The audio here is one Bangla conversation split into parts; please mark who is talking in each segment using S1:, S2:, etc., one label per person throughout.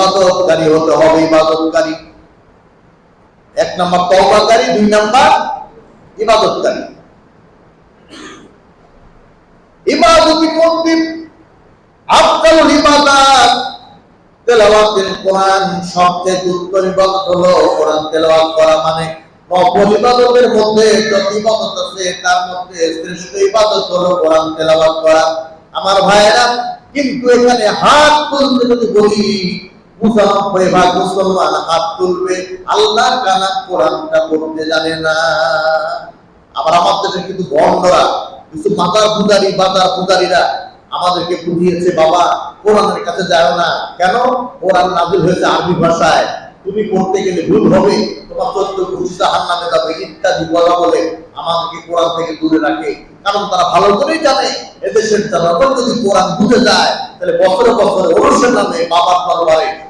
S1: ইবাদতকারী হতে হবে, ইবাদতকারী। এক নম্বর তওবাকারী, দুই নম্বর ইবাদতকারী। ইবাদতের মধ্যে আফদালুল ইবাদাত। তেলাওয়াতের কোরআন সবচেয়ে উত্তম ইবাদত হলো কোরআন তেলাওয়াত করা মানে নফল ইবাদতের মধ্যে যত ইবাদত আছে, তার মধ্যে শ্রেষ্ঠ ইবাদত হলো কোরআন তেলাওয়াত করা। আমার ভাইয়েরা, কিন্তু এখানে হাত তুলতে যদি বলি মুসাফে ভাগ মুসলমান হাত তুলবে। আল্লাহর কালাম কোরআনটা জানে না। আবার কিন্তু কিছু মাতার পূজারি পূজারীরা আমাদেরকে বুঝিয়েছে, বাবা, কোরআনের কাছে যাও না। কেন? কোরআন নাজিল হয়েছে আরবি ভাষায়। তুমি পড়তে গেলে ভুল হবে। তোমার চোদ্দ জাহান নামে যাবে ইত্যাদি বলা বলে আমাদেরকে কোরআন থেকে দূরে রাখে। কারণ তারা ভালো করেই জানে, এদেশের জনগণ যদি কোরআন বুঝে যায়, তাহলে বছরে বছরে ওরসের নামে বাবার দরবারে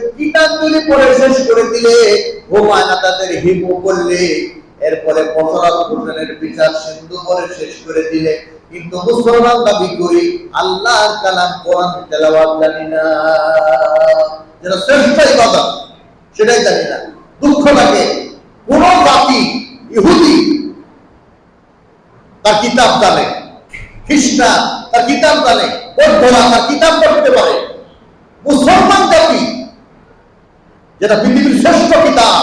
S1: শেষ করে দিলে তাদের করলে এরপরে হোসেনের বিচার সিন্ধু শেষ করে দিলে। কিন্তু মুসলমান দাবি করি, আল্লাহর কালাম কোরআন জানি না। যেটা শ্রেষ্ঠ ইবাদত সেটাই জানি না। দুঃখ লাগে, কোন জাতি ইহুদি তার কিতাব জানে, খ্রিস্টান তার কিতাব জানে, বৌদ্ধরা তার কিতাব পড়তে পারে মুসলমান জাতি যেটা পৃথিবীর শ্রেষ্ঠ কিতাব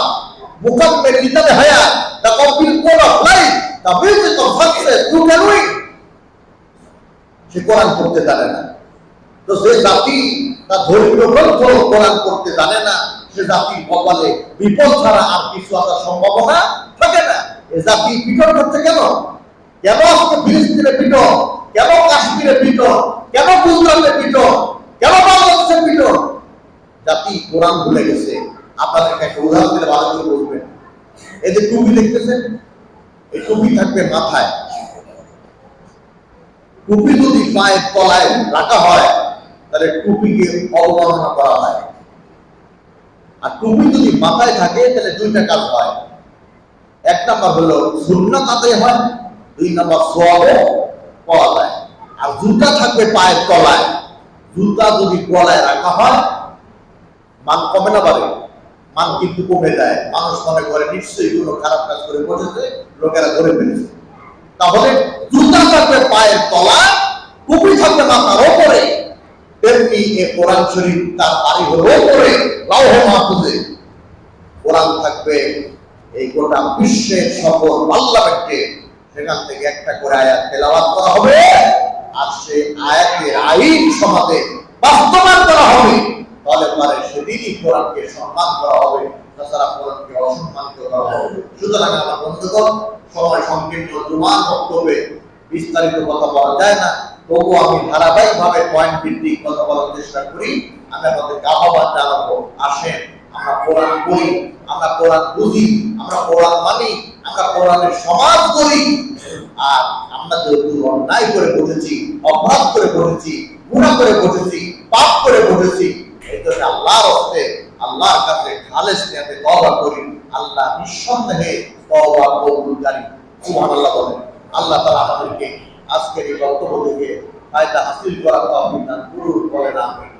S1: মুকাম্মেল কিতাবে হায়াত the complete code of life the music of success you can win সে কোরআন পড়তে জানে না। তো সে জাতি তার ধর্মীয় গ্রন্থ কোরআন পড়তে জানে না। সে জাতির কপালে বিপদ ছাড়া আর কিছু আসার সম্ভাবনা থাকে না। এ জাতি পিটন করছে কেন? কেন আজকে ফিলিস্তিনে পিটন? কেন কাশ্মীরে পিটন? কেন গুজরাটে পিটন? কেন বাংলাদেশে পিটন? জাতি কোরআন ভুলে গেছে। আপনাদেরকে একটা উদাহরণ দিলে ভালো করে বুঝবেন। এই যে টুপি দেখতেছেন? এই টুপি থাকবে মাথায়। টুপি যদি পায়ের তলায় রাখা হয়, তাহলে টুপিকে অবমাননা করা হয়। আর টুপি যদি মাথায় থাকে, তাহলে দুইটা কাজ হয়। এক নাম্বার হলো, সুন্নাত আদায় হয়, দুই নাম্বার সোয়াবে পাওয়া যায়। আর জুতা থাকবে পায়ের তলায়। জুতা যদি গলায় রাখা হয় মান কমে না পারে মান কিন্তু কমে যায়। মানুষ মনে করে, নিশ্চয়ই কোনো খারাপ কাজ করে বসেছে, লোকেরা ধরে ফেলেছে। তাহলে জুতা থাকবে পায়ের তলায়, টুপি থাকবে মাথার ওপরে। তেমনি এ কোরআন শরীফ তার বাড়ি হলো ওপরে লাউহ মাহফুজে। কোরআন থাকবে এই গোটা বিশ্বের সকল পার্লামেন্টে সেখান থেকে একটা করে আয়াত তেলাওয়াত করা হবে। আর সে আয়াতের আইন সমাজে বাস্তবায়ন করা হবে। তাহলে পরে সেদিনই কোরআনকে সম্মান করা হবে, তাছাড়া কোরআনকে অসম্মানিত করা হবে। সুতরাং আমার বন্ধুগণ, সময় সংকীর্ণ বক্তব্যে বিস্তারিত কথা বলা যায় না। আমি পয়েন্ট ভিত্তিক কথা বলার চেষ্টা করি। আমি আহ্বান জানাব। আসেন, আমরা কোরআন পড়ি, আমরা কোরআন বুঝি, আমরা কোরআন মানি, আমরা কোরআনের সমাজ করি আর আমরা যেহেতু অন্যায় করে বসেছি, অপরাধ করে বসেছি গুণা করে বসেছি পাপ করে বসেছি এই জন্য আল্লাহর হস্তে আল্লাহর কাছে খালেস নিয়াতে তওবা করি আল্লাহ নিঃসন্দেহে আল্লাহ তাআলা আমাদেরকে আজকের এই বক্তব্য থেকে ফায়দা হাসিল করার তৌফিক দান করুন